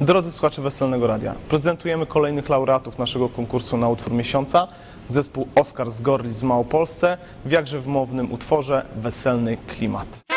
Drodzy słuchacze Weselnego Radia, prezentujemy kolejnych laureatów naszego konkursu na utwór miesiąca. Zespół Oskar z Gorli z Małopolsce w jakże wymownym utworze Weselny Klimat.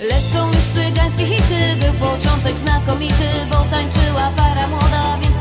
Lecą już cygańskie hity, był początek znakomity, bo tańczyła para młoda, więc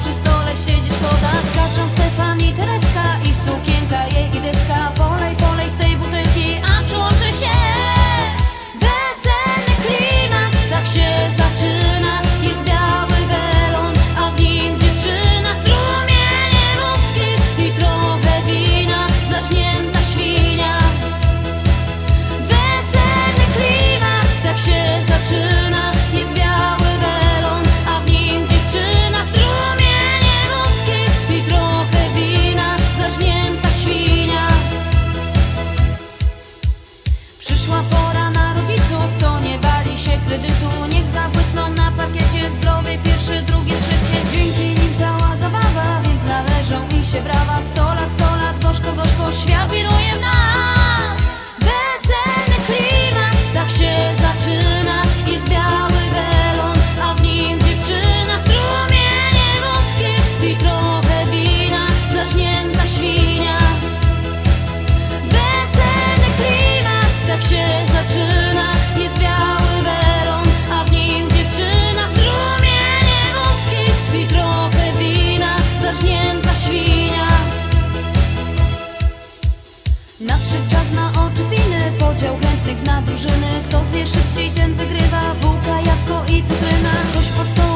kogoś po świat wiruje na no. drużyny. Kto zje szybciej, ten wygrywa. Bułka, jabłko i cytryna. Ktoś pod